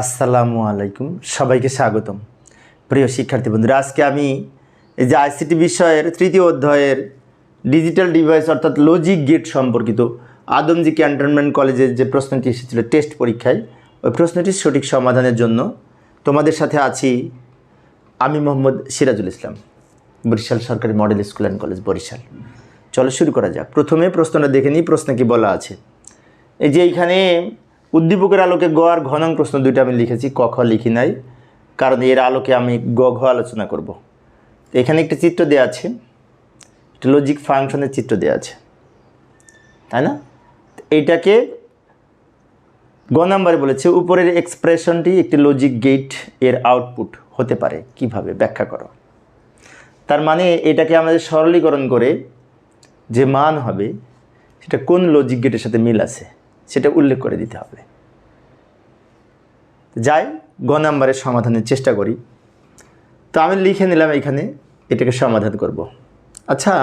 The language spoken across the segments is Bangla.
আসসালামু আলাইকুম। সবাইকে স্বাগতম। প্রিয় শিক্ষার্থী বন্ধুরা, আজকে আমি এই যে আইসিটি বিষয়ের তৃতীয় অধ্যায়ের ডিজিটাল ডিভাইস অর্থাৎ লজিক গেট সম্পর্কিত আদমজি ক্যান্টনমেন্ট কলেজের যে প্রশ্নটি এসেছিল টেস্ট পরীক্ষায়, ওই প্রশ্নটির সঠিক সমাধানের জন্য তোমাদের সাথে আছি আমি মোহাম্মদ সিরাজুল ইসলাম, বরিশাল সরকারি model school and college Barishal. চলো শুরু করা যাক। প্রথমে প্রশ্নটা দেখে নিই, প্রশ্নে কি বলা আছে? এই যে এইখানে উদ্দীপকের আলোকে গ আর ঘনং প্রশ্ন দুইটা আমি লিখেছি, ক, খ লিখি নাই, কারণ এর আলোকে আমি গ, ঘ আলোচনা করব। এখানে একটা চিত্র দেওয়া আছে, একটা লজিক ফাংশনের চিত্র দেওয়া আছে, তাই না? এইটাকে গ নাম্বারে বলেছে, উপরের এক্সপ্রেশনটি একটি লজিক গেটের আউটপুট হতে পারে, কীভাবে? ব্যাখ্যা করো। তার মানে এটাকে আমাদের সরলীকরণ করে যে মান হবে, সেটা কোন লজিক গেটের সাথে মিল আছে? সেটা উল্লেখ করে দিতে হবে। যাই, গ নাম্বারের সমাধানের চেষ্টা করি। তো আমি লিখে নিলাম এখানে, এটাকে সমাধান করব। আচ্ছা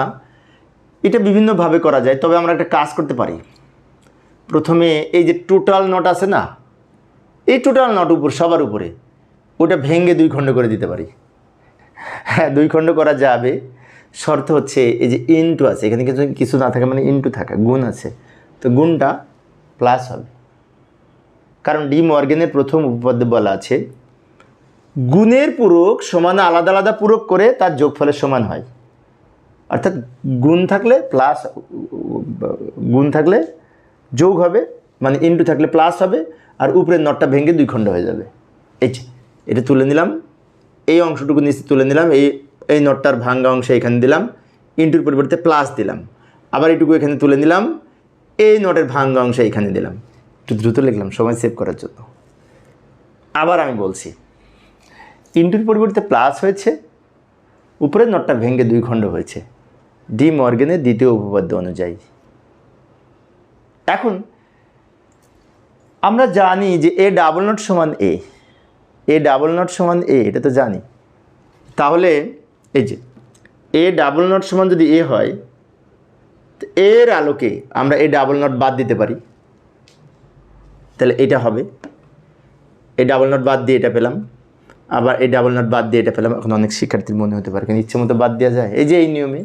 এটা বিভিন্নভাবে করা যায়, তবে আমরা একটা কাজ করতে পারি। প্রথমে এই যে টোটাল নট আছে না, এই টোটাল নট উপর, সবার উপরে, ওটা ভেঙে দুই খণ্ড করে দিতে পারি। হ্যাঁ দুই খণ্ড করা যাবে। শর্ত হচ্ছে এই যে ইনটু আছে, এখানে কিছু কিছু না থাকে মানে ইনটু থাকা, গুণ আছে। তো গুণটা প্লাস হবে। কারণ ডি মর্গেনের প্রথম উপপাদ্য বলা আছে, গুণের পূরক সমান আলাদা আলাদা পূরক করে তার যোগফলের সমান হয়। অর্থাৎ গুণ থাকলে প্লাস, গুণ থাকলে যোগ হবে মানে ইনটু থাকলে প্লাস হবে, আর উপরের নটটা ভেঙে দুই খণ্ড হয়ে যাবে। এই এটা তুলে নিলাম। এই অংশটুকু নিচে তুলে নিলাম। এই এই নটটার ভাঙ্গা অংশ এখানে দিলাম। ইন্টুর পরিবর্তে প্লাস দিলাম। আবার এটুকু এখানে তুলে নিলাম। এই নটের ভাঙ্গা অংশ এখানে দিলাম। একটু দ্রুত লিখলাম, সময় সেভ করার জন্য। আবার আমি বলছি, ইন্টুর পরিবর্তে প্লাস হয়েছে, উপরের নটটা ভেঙে দুই খণ্ড হয়েছে। ডি মর্গেনের দ্বিতীয় উপপাদ্য অনুযায়ী। এখন, আমরা জানি যে এ ডাবল নট সমান এ এ ডাবল নট সমান এ এটা তো জানি। তাহলে, এই যে এ ডাবল নট সমান যদি এ হয় এর আলোকে আমরা এই ডাবল নট বাদ দিতে পারি। তাহলে এটা হবে। এই ডাবল নট বাদ দিয়ে এটা পেলাম। আবার এই ডাবল নট বাদ দিয়ে এটা পেলাম। এখন অনেক শিক্ষার্থীর মনে হতে পারে কিন্তু ইচ্ছে মতো বাদ দেওয়া যায়। এই যে এই নিয়মে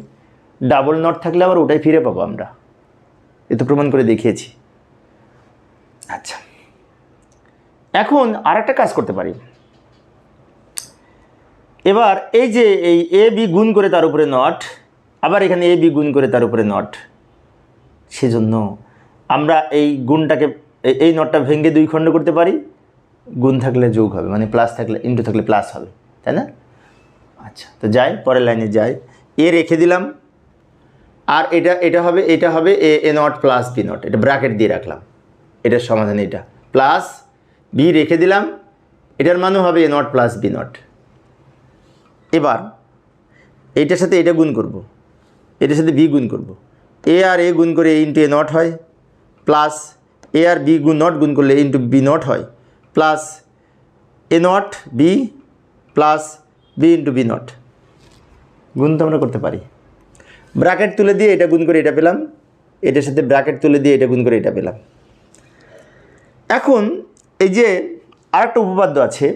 ডাবল নট থাকলে আবার ওটাই ফিরে পাবো আমরা। এ তো প্রমাণ করে দেখিয়েছি। আচ্ছা। এখন আর একটা কাজ করতে পারি। এবার এই যে এই এ বি গুণ করে তার উপরে নট আবার এখানে এ, বি গুণ করে তার উপরে নট। সেজন্য আমরা এই গুণটাকে এই- নটটা ভেঙে দুই খণ্ড করতে পারি। গুণ থাকলে যোগ হবে মানে প্লাস থাকলে, ইন্টু থাকলে প্লাস হবে, তাই না? আচ্ছা তো যাই, পরের লাইনে যাই। এ রেখে দিলাম। আর এটা এটা হবে এটা হবে A A not plus B not. এটা ব্র্যাকেট দিয়ে রাখলাম। এটার সমাধান এটা। প্লাস বি রেখে দিলাম। এটার মানও হবে A not plus B not. এবার, এইটার সাথে এটা গুণ করব। এটার সাথে বি গুণ করব। এ আর এ গুণ করে এ ইন্টু এ নট হয় প্লাস এ আর বি গুণ নট গুণ করলে ইন্টু বি নট হয় plus A not B plus B into B not গুণ তো আমরা করতে পারি। ব্র্যাকেট তুলে দিয়ে এটা গুণ করে এটা পেলাম, এটার সাথে ব্র্যাকেট তুলে দিয়ে এটা গুণ করে এটা পেলাম। এখন এই যে আরেকটা উপপাদ্য আছে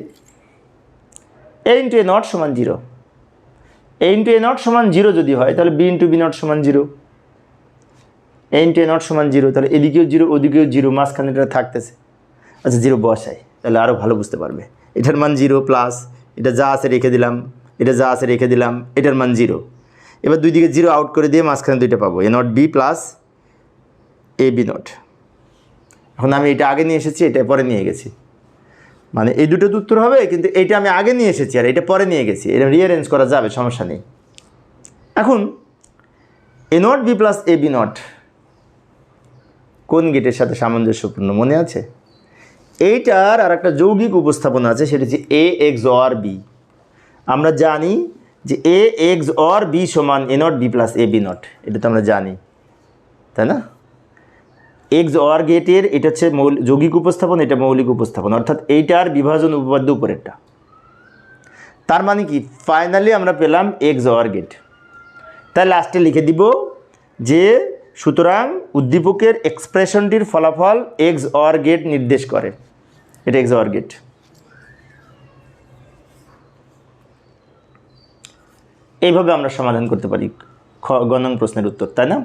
এ ইন্টু এ নট সমান zero A into A not সমান জিরো যদি হয়, তাহলে বি ইন্টু বি নট সমান zero A into A not সমান জিরো তাহলে এদিকেও জিরো ওদিকেও জিরো মাঝখানে এটা থাকতেছে। আচ্ছা জিরো বসাই, তাহলে আরও ভালো বুঝতে পারবে। এটার মান জিরো প্লাস এটা যা আছে রেখে দিলাম, এটা যা আছে রেখে দিলাম, এটার মান জিরো এবার দুই দিকে জিরো আউট করে দিয়ে মাঝখানে দুইটা পাবো A not B plus A B not এখন আমি এটা আগে নিয়ে এসেছি, এটা পরে নিয়ে গেছি। মানে এই দুটো উত্তর হবে, কিন্তু এইটা আমি আগে নিয়ে এসেছি আর এটা পরে নিয়ে গেছি। এটা রিঅ্যারেঞ্জ করা যাবে, সমস্যা নেই। এখন A not B plus A B not কোন গেটের সাথে সামঞ্জস্যপূর্ণ মনে আছে? এইটার আর একটা যৌগিক উপস্থাপনা আছে, সেটা হচ্ছে এ এক্স অর বি আমরা জানি যে এ এক্স অর বি সমান A not B plus A B not এটা তো আমরা জানি, তাই না? এক্স অর গেটের এটা হচ্ছে মৌল, যৌগিক উপস্থাপন, এটা মৌলিক উপস্থাপন। অর্থাৎ এইটার বিভাজন উপপাদ্য উপরেরটা। তার মানে কি? ফাইনালি আমরা পেলাম এক্স অর গেট তাই লাস্টে লিখে দিব যে, সুতরাং উদ্দীপকের এক্সপ্রেশনটির ফলাফল এক্স অর গেট নির্দেশ করে। এটা এক্স অর গেট এইভাবে আমরা সমাধান করতে পারি গণন প্রশ্নের উত্তর, তাই না?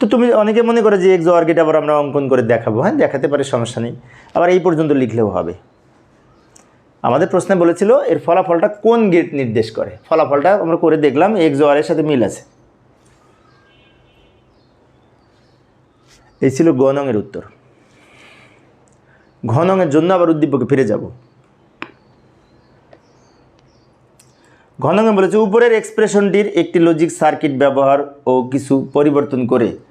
তো তুমি অনেকে মনে করে যে এক্সো অর্গেট আবার আমরা অঙ্কন করে দেখাবো হ্যাঁ দেখাতে পারে সমস্যা নেই। আবার এই পর্যন্ত লিখলেও হবে। আমাদের প্রশ্নে বলেছিল, এর ফলাফলটা কোন গেট নির্দেশ করে? ফলাফলটা আমরা করে দেখলাম, এক্স ওয়ারের সাথে মিল আছে। এই ছিল গণংয়ের উত্তর। ঘনঙের জন্য আবার উদ্দীপকে ফিরে যাব। ঘনঙে বলেছে, উপরের এক্সপ্রেশনটির একটি লজিক সার্কিট ব্যবহার ও কিছু পরিবর্তন করে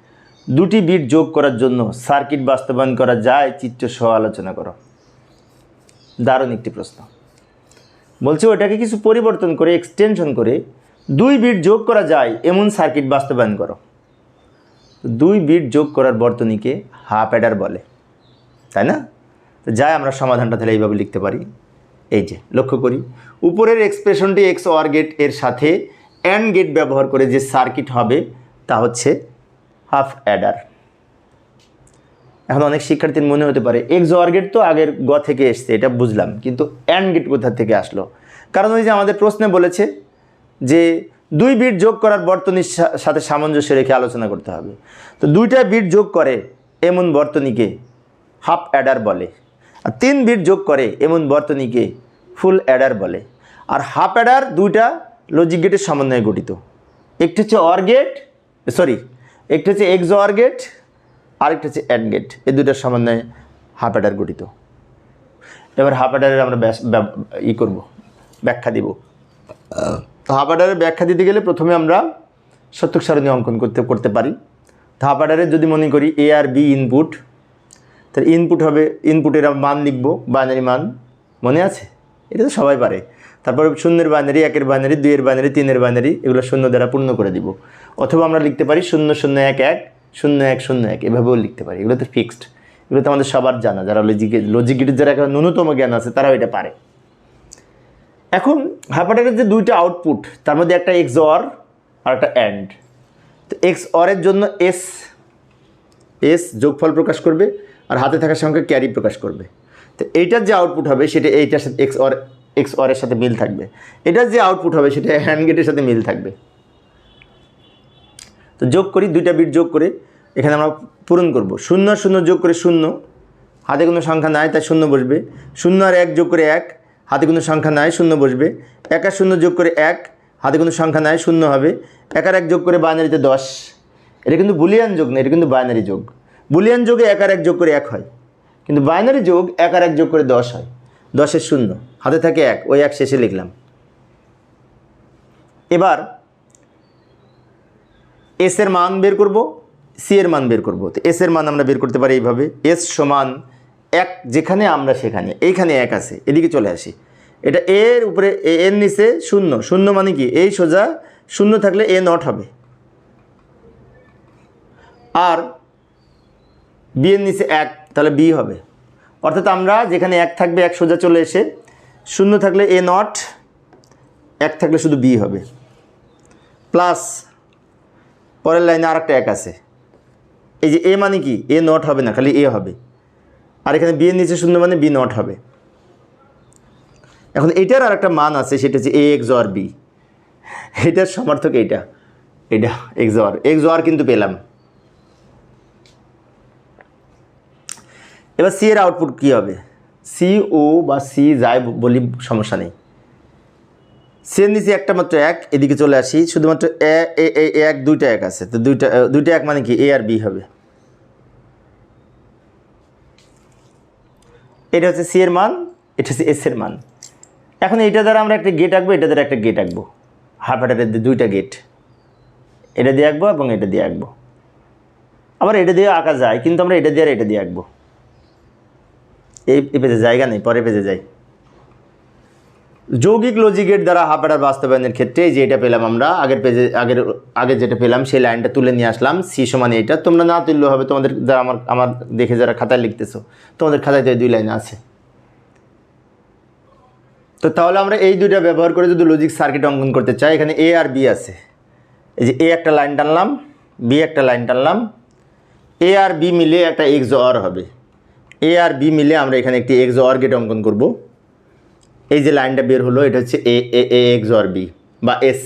দুটি বিট যোগ করার জন্য সার্কিট বাস্তবায়ন করা যায়, চিত্র সহ আলোচনা করো। দারুণ একটি প্রশ্ন। বলছে ওটাকে কিছু পরিবর্তন করে এক্সটেনশন করে দুই বিট যোগ করা যায়, এমন সার্কিট বাস্তবায়ন করো। দুই বিট যোগ করার বর্তনীকে হাফ অ্যাডার বলে, তাই না? তো যাই, আমরা সমাধানটা তাহলে এইভাবে লিখতে পারি। এই যে, লক্ষ্য করি, উপরের এক্সপ্রেশনটি এক্স ওয়ার গেটের সাথে অ্যান্ড গেট ব্যবহার করে যে সার্কিট হবে, তা হচ্ছে হাফ অ্যাডার। এখন অনেক শিক্ষার্থীর মনে হতে পারে, এক্স ওয়ার গেট তো আগের গ থেকে এসছে, এটা বুঝলাম, কিন্তু অ্যান্ড গেট কোথা থেকে আসলো? কারণ ওই যে আমাদের প্রশ্নে বলেছে যে দুই বিট যোগ করার বর্তনীর সাথে সামঞ্জস্য রেখে আলোচনা করতে হবে। তো দুইটা বিট যোগ করে এমন বর্তনীকে হাফ অ্যাডার বলে, আর তিন বিট যোগ করে এমন বর্তনীকে ফুল অ্যাডার বলে। আর হাফ অ্যাডার দুইটা লজিক গেটের সমন্বয়ে গঠিত। একটি হচ্ছে অর গেট সরি একটি হচ্ছে এক্স অর গেট, আরেকটা হচ্ছে অ্যাড গেট। এই দুইটার সমন্বয়ে হাফ অ্যাডার গঠিত। এবার হাফ অ্যাডারের আমরা ই করব, ব্যাখ্যা দিব। তো ব্যাখ্যা দিতে গেলে প্রথমে আমরা সত্যক সারণী অঙ্কন করতে করতে পারি। তো হাফ যদি মনে করি এ আর বি ইনপুট, তাহলে ইনপুট হবে ইনপুটের মান লিখব, বাইনারি মান মনে আছে? এটা তো সবাই পারে। তারপরে শূন্যের বাইনারি একের বাইনারি দুইয়ের বাইনারি তিনের বাইনারি এগুলো শূন্য দ্বারা পূর্ণ করে দিব। অথবা আমরা লিখতে পারি শূন্য শূন্য, এক এক, শূন্য এক শূন্য, এক, এভাবেও লিখতে পারি। এগুলো তো ফিক্সড এগুলো তো আমাদের সবার জানা। যারা লজিকে লজিকের যারা একটা ন্যূনতম জ্ঞান আছে, তারাও এটা পারে। এখন হাইপাটারের যে দুইটা আউটপুট তার মধ্যে একটা এক্স অর আর একটা অ্যান্ড তো এক্স অরের জন্য এস এস যোগফল প্রকাশ করবে, আর হাতে থাকা সংখ্যা ক্যারি প্রকাশ করবে। তো এইটার যে আউটপুট হবে, সেটা এইটার সাথে এক্স অর এক্স অরের সাথে মিল থাকবে। এটার যে আউটপুট হবে সেটা হ্যান্ড গেটের সাথে মিল থাকবে। তো যোগ করি, দুইটা বিট যোগ করে, এখানে আমরা পূরণ করব। শূন্য শূন্য যোগ করে শূন্য, হাতে কোনো সংখ্যা নাই, তাই শূন্য বসবে। শূন্য আর এক যোগ করে এক, হাতে কোনো সংখ্যা নাই, শূন্য বসবে। এক আর শূন্য যোগ করে এক, হাতে কোনো সংখ্যা নাই, শূন্য হবে। এক আর এক যোগ করে বাইনারিতে দশ। এটা কিন্তু বুলিয়ান যোগ না, এটা কিন্তু বাইনারি যোগ। বুলিয়ান যোগে এক আর এক যোগ করে এক হয়। কিন্তু বাইনারি যোগ এক আর এক যোগ করে দশ হয়। দশের শূন্য। হাতে থাকে এক, ওই এক শেষে লিখলাম। এবার এস এর মান বের করব সি এর মান বের করব। তো এস এর মান আমরা বের করতে পারি এইভাবে এস সমান এক, যেখানে আমরা সেখানে, এইখানে এক আছে, এদিকে চলে আসি। এটা এর উপরে এর নিচে শূন্য শূন্য মানে কি? এই সোজা শূন্য থাকলে এ নট হবে। আর বি এর নিচে এক, তাহলে বি হবে। অর্থাৎ আমরা যেখানে এক থাকবে, এক সোজা চলে এসে শূন্য থাকলে এ নট, এক থাকলে শুধু বি হবে। প্লাস পরের লাইনে আর এক আছে। এই যে এ মানে কি? এ নট হবে না, খালি এ হবে। আর এখানে বি এর নিচে শূন্য মানে বি নট হবে। এখন এটার আর একটা মান আছে, সেটা হচ্ছে এ এক্স আর বি। এটার সমার্থক এইটা। এটা এক্স আর এক্স আর কিন্তু পেলাম। এবার সি এর আউটপুট কী হবে? সি ও বা সি যাই বলি সমস্যা নেই। সি এর নিচে একটা মাত্র এক, এদিকে চলে আসি, শুধুমাত্র এক, দুইটা এক আছে। তো দুইটা দুইটা এক মানে কি? এ আর বি হবে। এটা হচ্ছে সি এর মান, এটা হচ্ছে এস এর মান। এখন এটা দ্বারা আমরা একটা গেট আঁকবো, এটা দ্বারা একটা গেট আঁকবো। হাফ হাটারের দুইটা গেট এটা দিয়ে আঁকবো এবং এটা দিয়ে আঁকবো। আবার এটা দিয়ে আঁকা যায়, কিন্তু আমরা এটা দিয়ে আর এটা দিয়ে আঁকবো। এই পেজে জায়গা নেই পরে পেজে যাই। যৌগিক লজিকের দ্বারা হাফাডার বাস্তবায়নের ক্ষেত্রে যে এটা পেলাম আমরা, আগের পেজে, আগের, আগে যেটা পেলাম, সেই লাইনটা তুলে নিয়ে আসলাম সি সমান এইটা। তোমরা না তুললেও হবে, তোমাদের যারা আমার আমার দেখে যারা খাতায় লিখতেছো, তোমাদের খাতায় তো দুই লাইন আছে। তো তাহলে আমরা এই দুইটা ব্যবহার করে যদি লজিক সার্কিট অঙ্কন করতে চাই, এখানে এ আর বি আছে। এই যে এ একটা লাইন টানলাম বি একটা লাইন টানলাম এ আর বি মিলে একটা এক্স অর হবে। এ আর বি মিলে আমরা এখানে একটি এক্স অর গেট অঙ্কন করব। এই যে লাইনটা বের হলো, এটা হচ্ছে A A A XOR B বা এস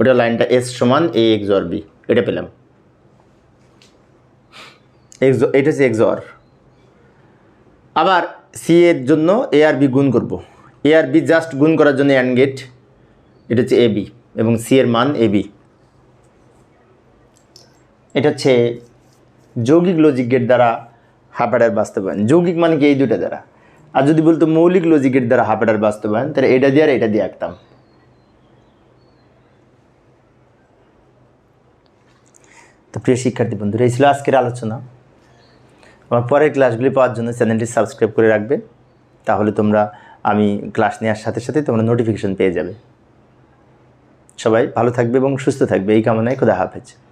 ওটা লাইনটা এস সমান এ এক্স অর বি এটা পেলাম। এক্স এটা হচ্ছে এক্স অর আবার সি এর জন্য এ আর বি গুণ করব। এ আর বি জাস্ট গুণ করার জন্য অ্যান্ড গেট এটা হচ্ছে এ বি এবং সি এর মান এ বি এটা হচ্ছে যৌগিক লজিক গেট দ্বারা হাফাডার বাস্তবায়ন। যৌগিক মানে কি? এই দুটা দ্বারা। আর যদি বলতো মৌলিক লজিকের দ্বারা হাফাডার বাস্তবায়ন, তাহলে এটা দিয়ে আর এটা দিয়ে আঁকতাম। তো প্রিয় শিক্ষার্থী বন্ধুরা, এই ছিল আজকের আলোচনা। আমার পরের ক্লাসগুলি পাওয়ার জন্য চ্যানেলটি সাবস্ক্রাইব করে রাখবে। তাহলে তোমরা, আমি ক্লাস নেওয়ার সাথে সাথে তোমরা নোটিফিকেশন পেয়ে যাবে। সবাই ভালো থাকবে এবং সুস্থ থাকবে। এই কামনায় খোদা হাফেজ।